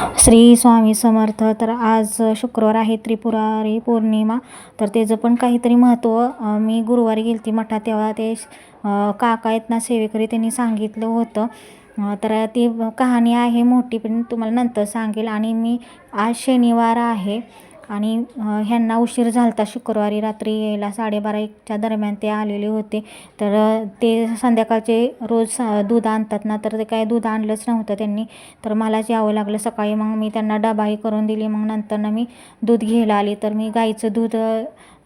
श्री स्वामी समर्थ. तर आज शुक्रवार आहे त्रिपुरारी पौर्णिमा. तर त्याचं पण काहीतरी महत्त्व मी गुरुवारी गेली ती मठात तेव्हा ते काका आहेत ना सेवेकरी त्यांनी सांगितलं होतं. तर ती कहाणी आहे मोठी पण तुम्हाला नंतर सांगेल. आणि मी आज शनिवार आहे. आणि ह्यांना उशीर झाला होता शुक्रवारी रात्री यायला साडेबारा एकच्या दरम्यान ते आलेले होते. तर ते संध्याकाळचे रोज सा दूध आणतात ना तर ते काय दूध आणलंच नव्हतं त्यांनी. तर मलाच यावं लागलं सकाळी मग मी त्यांना डबाही करून दिली. मग नंतर ना मी दूध घ्यायला आली. तर मी गाईचं दूध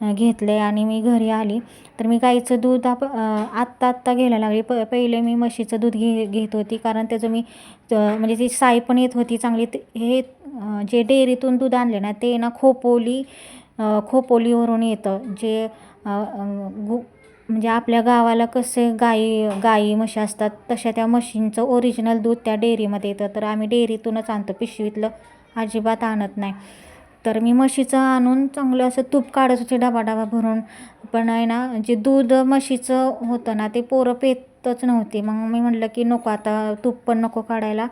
घेतले आणि मी घरी आली. तर मी गाईचं दूध आप आत्ता आत्ता घ्यायला लागली. प पहिले मी म्हशीचं दूध घे घेत होती. कारण त्याचं मी म्हणजे ती साई पण येत होती चांगली. हे जे डेअरीतून दूध आणले ना ते ना खोपोली खोपोलीवरून येतं. जे गु म्हणजे आपल्या गावाला कसे गाई गाई म्हशी असतात तशा त्या म्हशींचं ओरिजिनल दूध त्या डेअरीमध्ये येतं. तर आम्ही डेअरीतूनच आणतो. पिशवीतलं अजिबात आणत नाही. तर मी म्हशीचं आणून चांगलं असं तूप काढत होते डबा डबा भरून. पण आहे ना जे दूध म्हशीचं होतं ना ते पोरं पेतच नव्हते. मग मी म्हटलं की नको आता तूप पण नको काढायला.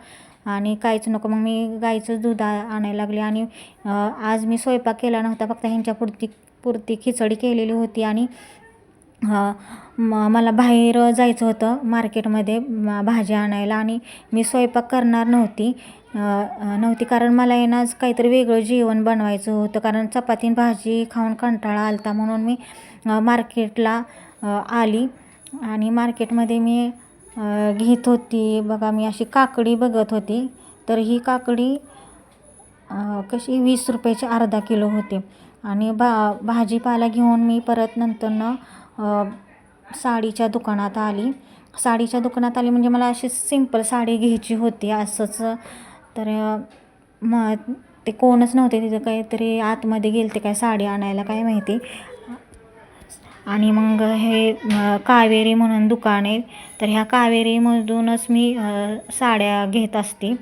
आणि काहीच नको. मग मी गाईचं दूध आणायला लागले. आणि आज मी स्वयंपाक केला नव्हता. फक्त ह्यांच्या पुरती पुरती खिचडी केलेली होती. आणि म मला बाहेर जायचं होतं मार्केटमध्ये भाज्या आणायला. आणि मी स्वयंपाक करणार नव्हती. नव्हती. कारण मला आहे ना आज काहीतरी वेगळं जेवण बनवायचं होतं. कारण चपाती भाजी खाऊन कंटाळा आलता म्हणून मी मार्केटला आली. आणि मार्केटमध्ये मी घेत होती. बघा मी अशी काकडी बघत होती. तर ही काकडी कशी वीस रुपयाची अर्धा किलो होते. आणि भा भाजीपाला घेऊन मी परत नंतरनं साडीच्या दुकानात आली. साडीच्या दुकानात आली म्हणजे मला अशी सिंपल साडी घ्यायची होती. असंच तर मग ते कोणच नव्हते तिथं काहीतरी आतमध्ये गेले ते काय साडी आणायला काय माहिती. आणि मग हे कावेरी म्हणून दुकान आहे. तर ह्या कावेरीमधूनच मी साड्या घेत असते.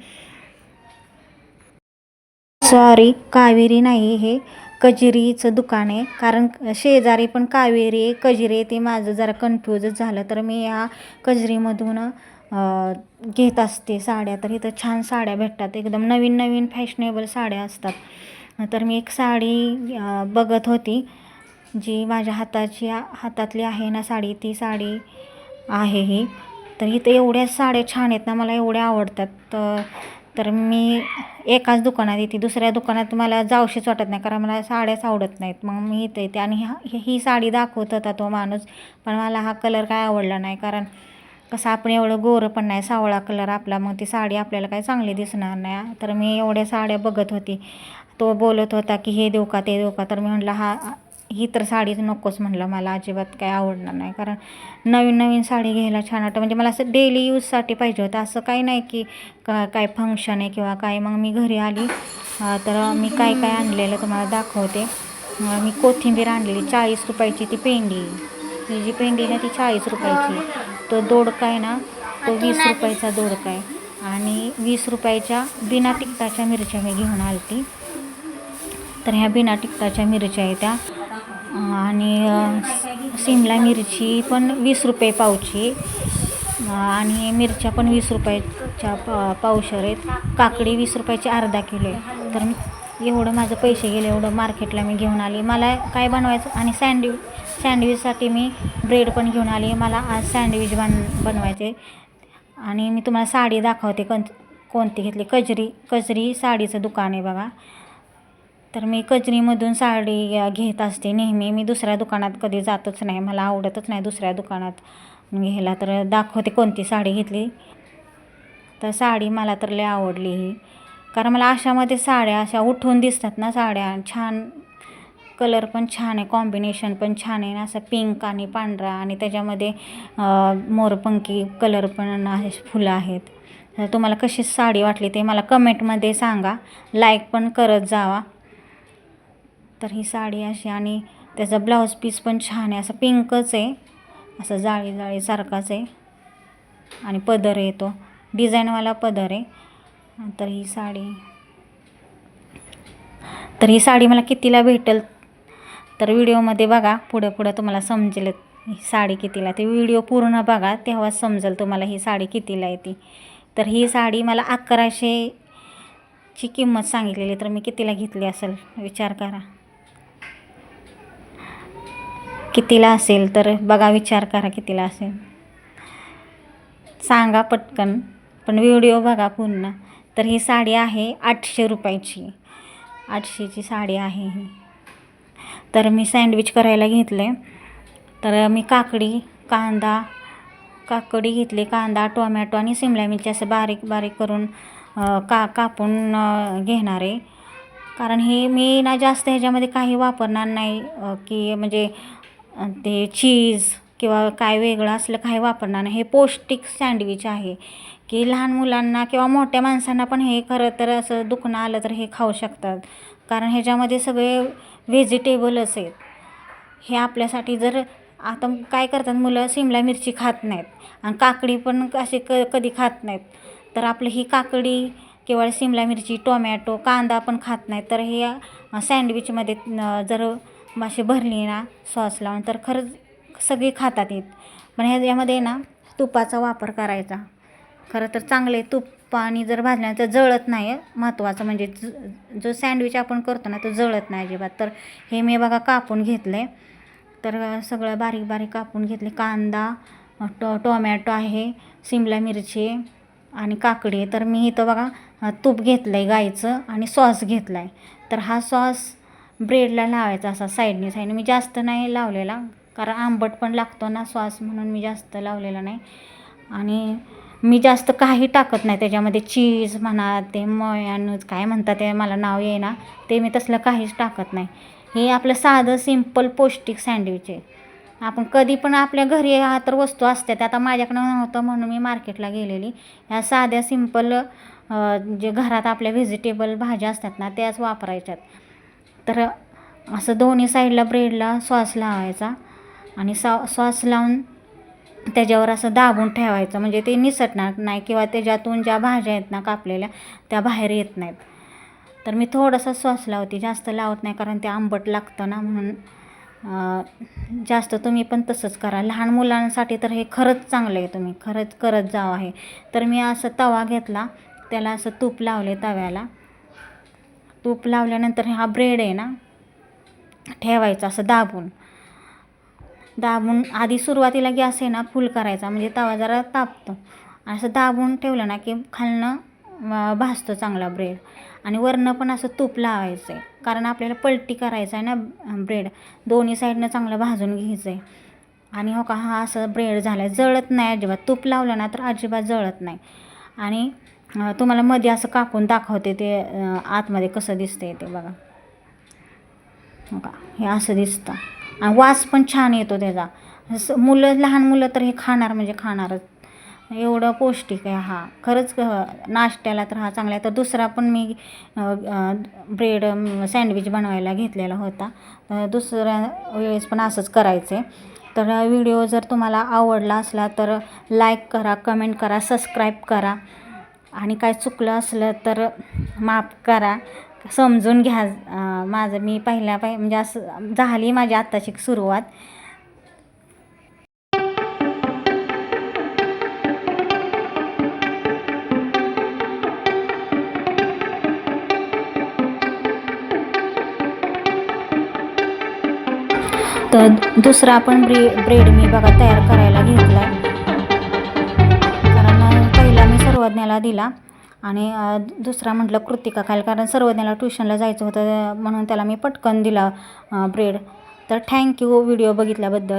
सॉरी कावेरी नाही हे कजिरीचं दुकान आहे. कारण शेजारी पण कावेरी आहे कजिरी आहे ते माझं जरा कन्फ्युजच झालं. तर मी या कजरीमधून घेत असते साड्या तर इथं छान साड्या भेटतात. एकदम नवीन नवीन फॅशनेबल साड्या असतात. तर मी एक साडी बघत होती. जी माझ्या हाताची हातातली आहे ना साडी ती साडी आहे ही. तर इथं एवढ्या साड्या छान आहेत ना मला एवढ्या आवडतात. तर तर मी एकाच दुकानात येते. दुसऱ्या दुकानात मला जावशीच वाटत नाही कारण मला साड्याच आवडत नाहीत. मग मी इथं येते आणि ही साडी दाखवत होता तो माणूस पण मला हा कलर काय आवडला नाही कारण कसं आपण एवढं गोरं पण नाही सावळा कलर आपला मग ती साडी आपल्याला काय चांगली दिसणार नाही. तर मी एवढ्या साड्या बघत होती. तो बोलत होता की हे देऊ का ते देऊ का? तर मी म्हटलं हा ही तर साडीच नकोच म्हणलं मला अजिबात काय आवडणार नाही. कारण नवीन नवीन साडी घ्यायला छान वाटतं. म्हणजे मला असं डेली यूजसाठी पाहिजे होतं. असं काही नाही की का काय फंक्शन आहे किंवा काय. मग मी घरी आली. तर मी काय काय आणलेलं तुम्हाला दाखवते. मी कोथिंबीर आणलेली चाळीस रुपयाची ती पेंडी. ही जी पेंडी आहे ना ती चाळीस रुपयाची. तो दोडका आहे ना तो वीस रुपयाचा दोडका आहे. आणि वीस रुपयाच्या बिना तिखटाच्या मिरच्या मी घेऊन आलती. तर ह्या बिना तिखटाच्या मिरच्या आहेत त्या. आणि सिमला मिरची पण वीस रुपये पावची. आणि मिरच्या पण वीस रुपयाच्या पा पावशर आहेत. काकडी वीस रुपयाची अर्धा किलो आहे. तर एवढं माझं पैसे गेले एवढं मार्केटला मी घेऊन आली. मला काय बनवायचं आणि सँडविच सँडविचसाठी मी ब्रेड पण घेऊन आली. मला आज सँडविच बन बनवायचे. आणि मी तुम्हाला साडी दाखवते कं कोणती घेतली. कजरी कजरी साडीचं दुकान आहे बघा. तर मी कजरीमधून साडी घेत असते नेहमी. मी दुसऱ्या दुकानात कधी जातच नाही. मला आवडतच नाही दुसऱ्या दुकानात घ्यायला. तर दाखवते कोणती साडी घेतली. तर साडी मला तर लय आवडली ही. कारण मला अशामध्ये साड्या अशा उठून दिसतात ना साड्या. छान कलर पण छान आहे कॉम्बिनेशन पण छान आहे. ना असं पिंक आणि पांढरा आणि त्याच्यामध्ये मोरपंखी कलर पण आहे फुलं आहेत. तर तुम्हाला कशी साडी वाटली ते मला कमेंटमध्ये सांगा. लाईक पण करत जावा. तर ही साडी अशी आणि त्याचा ब्लाऊज पीस पण छान आहे. असं पिंकच आहे. असं जाळी जाळीसारखाच आहे. आणि पदर आहे तो. डिझाईनवाला पदर आहे. तर ही साडी. तर ही साडी मला कितीला भेटेल? तर व्हिडिओमध्ये बघा पुढं पुढं तुम्हाला समजेल ही साडी कितीला. ते व्हिडिओ पूर्ण बघा तेव्हा समजेल तुम्हाला ही साडी कितीला येते तर ही साडी मला अकराशेची किंमत सांगितलेली तर मी कितीला घेतली असेल? विचार करा. कितीला असेल? तर बघा विचार करा कितीला असेल. सांगा पटकन पण व्हिडिओ बघा पूर्ण. तर ही साडी आहे आठशे रुपयाची. आठशेची साडी आहे ही. तर मी सँडविच करायला घेतले. तर मी काकडी कांदा काकडी घेतली कांदा टोमॅटो आणि सिमला मिरची असं बारीक बारीक करून का कापून घेणार आहे. कारण हे मी ना जास्त ह्याच्यामध्ये काही वापरणार नाही की म्हणजे ते चीज किंवा काय वेगळं असलं काही वापरणार नाही. हे पौष्टिक सँडविच आहे. की लहान मुलांना किंवा मोठ्या माणसांना पण हे खरं तर असं दुखणं आलं तर हे खाऊ शकतात. कारण ह्याच्यामध्ये सगळे व्हेजिटेबलच आहेत हे आपल्यासाठी जर आता काय करतात मुलं सिमला मिरची खात नाहीत. आणि काकडी पण अशी क कधी खात नाहीत. तर आपलं ही काकडी केवळ सिमला मिरची टोमॅटो कांदा पण खात नाहीत. तर हे सँडविचमध्ये जर मासे भरली ना सॉस लावून तर खरंच सगळी खातात येत. पण ह्याच्यामध्ये ना तुपाचा वापर करायचा. खरं तर चांगले तूप आणि जर भाजल्या तर जळत नाही महत्त्वाचं म्हणजे जो सँडविच आपण करतो ना तो जळत नाही अजिबात. तर हे मी बघा कापून घेतले तर सगळं बारीक बारीक कापून घेतले. कांदा टो टोमॅटो आहे सिमला मिरची आणि काकडी तर मी इथं बघा तूप घेतलं आहे गाईचं आणि सॉस घेतला आहे तर हा सॉस ब्रेडला लावायचा असा साईडने साईडने. मी जास्त नाही लावलेला कारण आंबट पण लागतो ना सॉस म्हणून मी जास्त लावलेला नाही. आणि मी जास्त काही टाकत नाही. त्याच्यामध्ये चीज म्हणा ते मयानूज काय म्हणतात ते मला नाव येईना. ते मी तसलं काहीच टाकत नाही. हे आपलं साधं सिंपल पौष्टिक सँडविच आहे. आपण कधी पण आपल्या घरी हा तर वस्तू असतात आता माझ्याकडं नव्हतं म्हणून मी मार्केटला गेलेली. ह्या साध्या सिंपल जे घरात आपल्या व्हेजिटेबल भाज्या असतात ना त्याच वापरायच्यात. तर असं दोन्ही साईडला ब्रेडला सॉस लावायचा आणि सॉ सॉस लावून त्याच्यावर असं दाबून ठेवायचं. म्हणजे ते निसटणार नाही किंवा त्याच्यातून ज्या भाज्या आहेत ना कापलेल्या त्या बाहेर येत नाहीत. तर मी थोडंसं सॉस लावते जास्त लावत नाही कारण ते आंबट लागतं ना म्हणून. जास्त तुम्ही पण तसंच करा. लहान मुलांसाठी तर हे खरंच चांगलं आहे तुम्ही. खरंच करत जावं आहे. तर मी असं तवा घेतला. त्याला असं तूप लावले तव्याला. तूप लावल्यानंतर हा ब्रेड आहे ना ठेवायचा असं दाबून. दाबून आधी सुरुवातीला गॅस आहे ना फुल करायचा म्हणजे तवा जरा तापतो. असं दाबून ठेवलं ना की खालनं भासतो भाजतो चांगला ब्रेड आणि वरनं पण असं तूप लावायचं आहे कारण आपल्याला पलटी करायचं आहे ना ब्रेड दोन्ही साईडनं चांगलं भाजून घ्यायचं आहे आणि हो का हा असं ब्रेड झाला आहे जळत नाही अजिबात. तूप लावलं ना तर अजिबात जळत नाही. आणि तुम्हाला मध्ये असं काकून दाखवते ते आतमध्ये कसं दिसतंय ते बघा. हो का हे असं दिसतं. वास पण छान येतो त्याचा. स मुलं लहान मुलं तर हे खाणार म्हणजे खाणारच. एवढं पौष्टिक आहे हा. खरंच नाश्त्याला तर हा चांगला आहे. तर दुसरा पण मी ब्रेड सँडविच बनवायला घेतलेला होता. दुसऱ्या वेळेस पण असंच करायचं. आहे तर व्हिडिओ जर तुम्हाला आवडला असला तर लाईक करा कमेंट करा सबस्क्राईब करा. आणि काय चुकलं असलं तर माफ करा. समजून घ्या माझं मी पहिल्या पाहि म्हणजे असं झाली माझी आत्ताची सुरुवात. तर दुसरा पण ब्रे ब्रेड मी बघा तयार करायला घेतला कारण पहिला मी सर्वज्ञाला दिला. आणि दुसरा म्हटलं कृतिका खायला कारण सर्वज्ञाला ट्युशनला जायचं होतं म्हणून त्याला मी पटकन दिला ब्रेड तर थँक्यू व्हिडिओ बघितल्याबद्दल.